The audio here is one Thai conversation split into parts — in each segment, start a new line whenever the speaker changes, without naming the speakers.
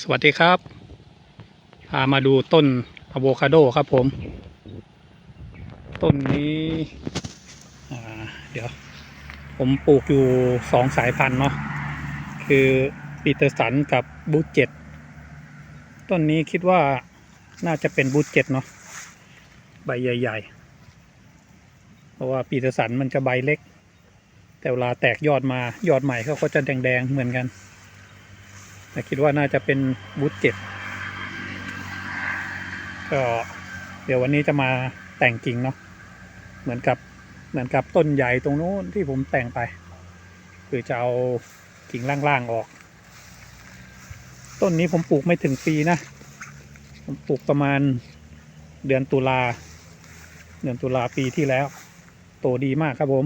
สวัสดีครับ พามาดูต้นอะโวคาโดครับผม ต้นนี้เดี๋ยว ผมปลูกอยู่สองสายพันธุ์เนาะคือปีเตอร์สันกับบูเจ็ดต้นนี้คิดว่าน่าจะเป็นบูเจ็ดเนาะใบใหญ่ ๆ เพราะว่าปีเตอร์สันมันจะใบเล็ก แต่เวลาแตกยอดมายอดใหม่เขาก็จะแดง ๆ เหมือนกัน ต่คิดว่าน่าจะเป็นบูธเจ็ดก็เดี๋ยววันนี้จะมาแต่งกิ่งเนาะเหมือนกับเหมือนกับต้นใหญ่ตรงนู้นที่ผมแต่งไป คือจะเอากิ่งล่างๆออก ต้นนี้ผมปลูกไม่ถึงปีนะ ผมปลูกประมาณเดือนตุลาเดือนตุลาปีที่แล้ว โตดีมากครับผม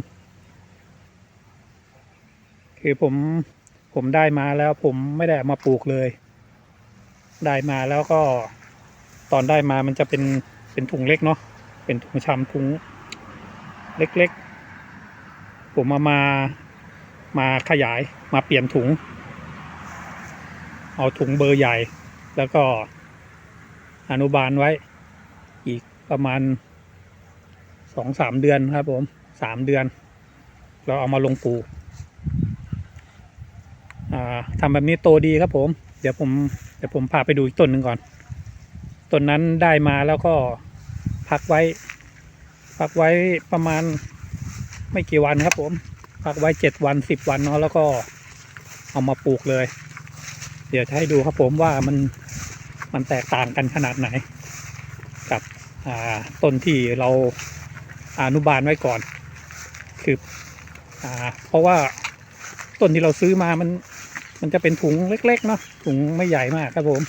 คือผม ผมได้มาแล้ว ผมไม่ได้ามาปลูกเลย ได้มาแล้วก็ ตอนได้มามันจะเป็นเป็นถุงเล็กเนาะเป็นถุงชำถุงเล็กๆ ผมมามามาขยายมาเปลี่ยนถุง เอาถุงเบอร์ใหญ่ แล้วก็อนุบาลไว้ อีกประมาณสองสามเดือนครับผมสามเดือน เราเอามาลงปลูก อ่าทำแบบนี้โตดีครับผม เดี๋ยวผมเดี๋ยวผมพาไปดูอีกต้นหนึ่งก่อน ต้นนั้นได้มาแล้วก็พักไว้ พักไว้ประมาณไม่กี่วันครับ ผม พักไว้เจ็ดวันสิบวันเนาะแล้วก็เอามาปลูกเลย เดี๋ยวจะให้ดูครับผมว่ามันมันแตกต่างกันขนาดไหน กับต้นที่เราอนุบาลไว้ก่อน คืออเพราะว่าต้นที่เราซื้อมามัน มันจะเป็นถุงเล็กๆเนาะถุงไม่ใหญ่มากครับผม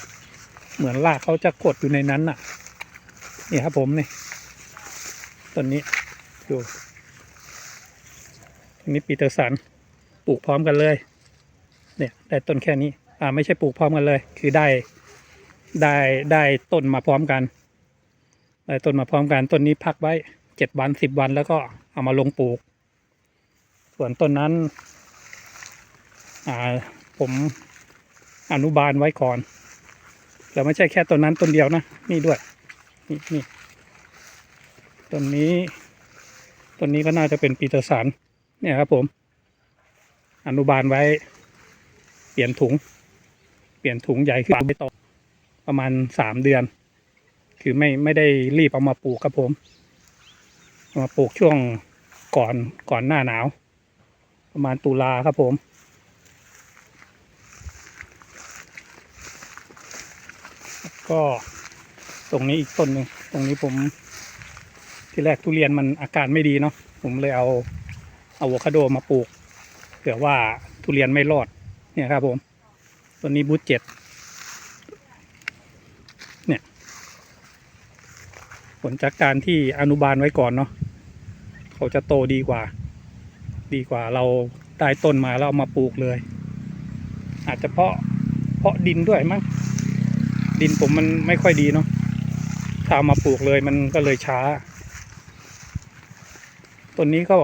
เหมือนรากเขาจะกดอยู่ในนั้นน่ะ นี่ครับผมนี่ต้นนี้ดูนนี้ปีเตอร์สันปลูกพร้อมกันเลย เนี่ยได้ต้นแค่นี้ อ่าไม่ใช่ปลูกพร้อมกันเลย คือได้ได้ได้ต้นมาพร้อมกันได้ต้นมาพร้อมกันต้นนี้พักไว้เจ็ดวันสิบวันแล้วก็เอามาลงปลูก ส่วนต้นนั้นอ่า ผมอนุบาลไว้ก่อนแต่ไม่ใช่แค่ต้นนั้นต้นเดียวนะ นี่ด้วย นี่นี่ต้นนี้ต้นนี้ก็น่าจะเป็นปีเตอร์สันเนี่ยครับผม อนุบาลไว้ เปลี่ยนถุง เปลี่ยนถุงใหญ่ขึ้นไปต่อประมาณสามเดือน คือไม่ไม่ได้รีบเอามาปลูกครับผมมาปลูกช่วงก่อนก่อนหน้าหนาว ประมาณตุลาครับผม ก็ตรงนี้อีกต้นหนึ่งตรงนี้ผมที่แรกทุเรียนมันอาการไม่ดีเนาะผมเลยเอาอะโวคาโดมาปลูกเผื่อว่าทุเรียนไม่รอดเนี่ยครับผมต้นนี้บูทเจ็ดเนี่ย ผลจากการที่อนุบาลไว้ก่อนเนาะเขาจะโตดีกว่า ดีกว่าเราได้ต้นมาแล้วเอามาปลูกเลย อาจจะเพราะเพราะดินด้วยมั้ง ดินผมมันไม่ค่อยดีเนาะถ้ามาปลูกเลยมันก็เลยช้า ต้นนี้ก็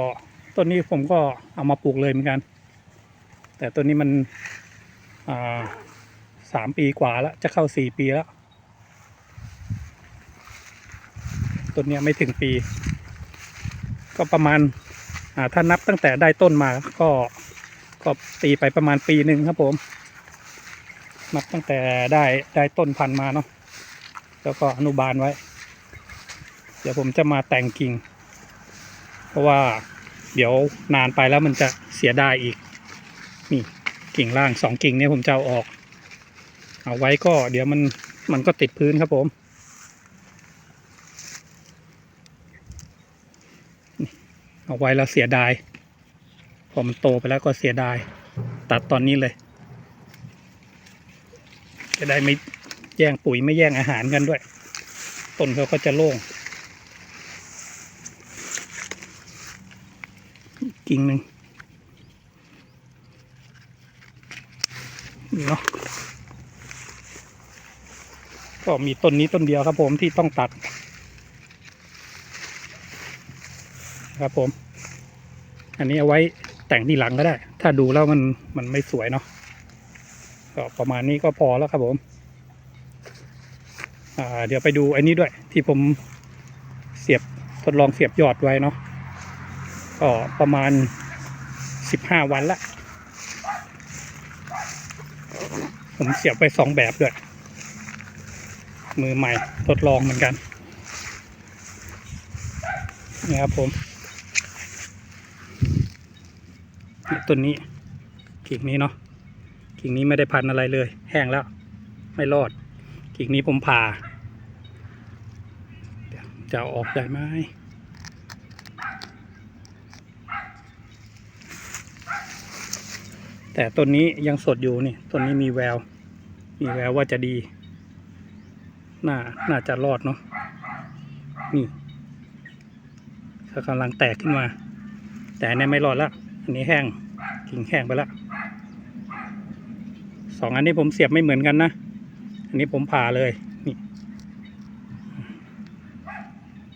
ต้นนี้ผมก็เอามาปลูกเลยเหมือนกัน แต่ต้นนี้มันสามปีกว่าแล้ว จะเข้าสี่ปีแล้วต้นนี้ไม่ถึงปี ก็ประมาณถ้านับตั้งแต่ได้ต้นมาก็ก็ตีไปประมาณปีหนึ่งครับผม นับตั้งแต่ได้ได้ต้นพันธุ์มาเนาะแล้วก็อนุบาลไว้ เดี๋ยวผมจะมาแต่งกิ่ง เพราะว่าเดี๋ยวนานไปแล้วมันจะเสียดายอีก นี่กิ่งล่างสองกิ่งเนี่ยผมจะเอาออก เอาไว้ก็เดี๋ยวมันมันก็ติดพื้นครับผมเอาไว้แล้วเสียดาย พอมันโตไปแล้วก็เสียดาย ตัดตอนนี้เลย จะได้ไม่แย่งปุ๋ยไม่แย่งอาหารกันด้วย ต้นเขาก็จะโล่ง กิ่งหนึ่งเนาะก็มีต้นนี้ต้นเดียวครับผมที่ต้องตัด ครับผม อันนี้เอาไว้แต่งทีหลังก็ได้ ถ้าดูแล้วมันมันไม่สวยเนาะ ก็ประมาณนี้ก็พอแล้วครับผมเดี๋ยวไปดูอันนี้ด้วย ที่ผมเสียบทดลองเสียบยอดไว้เนาะก็ประมาณสิบห้าวันละ ผมเสียบไปสองแบบด้วย มือใหม่ทดลองเหมือนกันนี่ครับผมต้นนี้กิ่งนี้เนาะ กิ่งนี้ไม่ได้พันอะไรเลย แห้งแล้ว ไม่รอด กิ่งนี้ผมผ่า จะออกได้ไหมแต่ต้นนี้ยังสดอยู่นี่ต้นนี้มีแวว มีแววว่าจะดี น่า น่าจะรอดเนาะ นี่กำลังแตกขึ้นมา แต่อันนี้ไม่รอดล้วอันนี้แห้ง กิ่งแห้งไปแล้ว สองอันนี้ผมเสียบไม่เหมือนกันนะ อันนี้ผมผ่าเลยนี่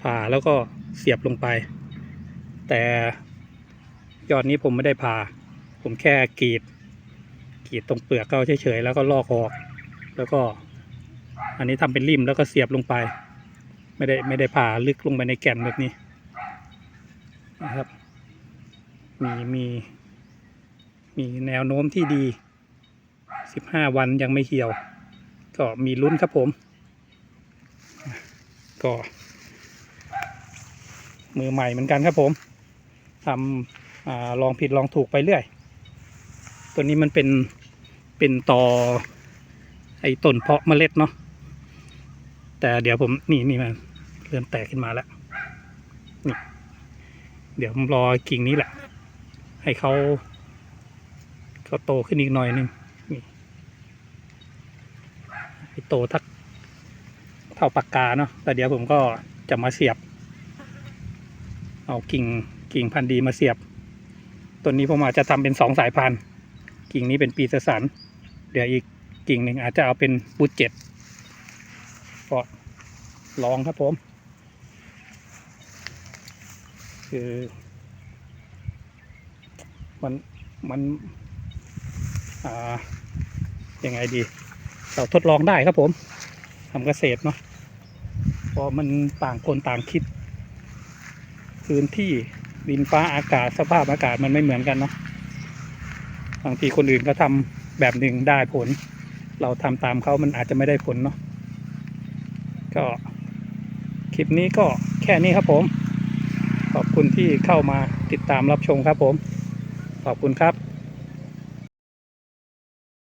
ผ่าแล้วก็เสียบลงไป แต่ยอดนี้ผมไม่ได้ผ่า ผมแค่กรีดกรีดตรงเปลือกเข้าเฉยๆแล้วก็ลอกออก แล้วก็ อันนี้ทำเป็นริมแล้วก็เสียบลงไป ไม่ได้ไม่ได้ผ่าลึกลงไปในแก่นแบบนี้นะครับ มีมีมีแนวโน้มที่ดี สิบห้าวันยังไม่เหี่ยว ก็มีลุ้นครับผม ก็ มือใหม่เหมือนกันครับผมทำอลองผิดลองถูกไปเรื่อย ตัวนี้มันเป็นเป็นตอไอ้ต้นเพาะเมล็ดเนาะแต่เดี๋ยวผมนี่นี่มันเริ่มแตกขึ้นมาแล้วนี่เดี๋ยวผมรอกิ่งนี้แหละ ให้เขาเขาโตขึ้นอีกหน่อยหนึงนี่ ให้โตทักเท่าปากกาเนาะแต่เดี๋ยวผมก็จะมาเสียบ เอากิ่งกิ่งพันธุ์ดีมาเสียบ ต้นนี้ผมอาจจะทำเป็นสองสายพันธุ์กิ่งนี้เป็นปีเตอร์สันเดี๋ยวอีกกิ่งหนึ่งอาจจะเอาเป็นบูทเจ็ดก็ลองครับผม คือมันมัน อ่า ยังไงดี เราทดลองได้ครับผมทำเกษตรเนาะพราะมันต่างคนต่างคิด พื้นที่ดินฟ้าอากาศสภาพอากาศมันไม่เหมือนกันเนาะบางทีคนอื่นก็ทำแบบหนึ่งได้ผล เราทำตามเขามันอาจจะไม่ได้ผลเนาะก็คลิปนี้ก็แค่นี้ครับผม ขอบคุณที่เข้ามาติดตามรับชมครับผม ขอบคุณครับ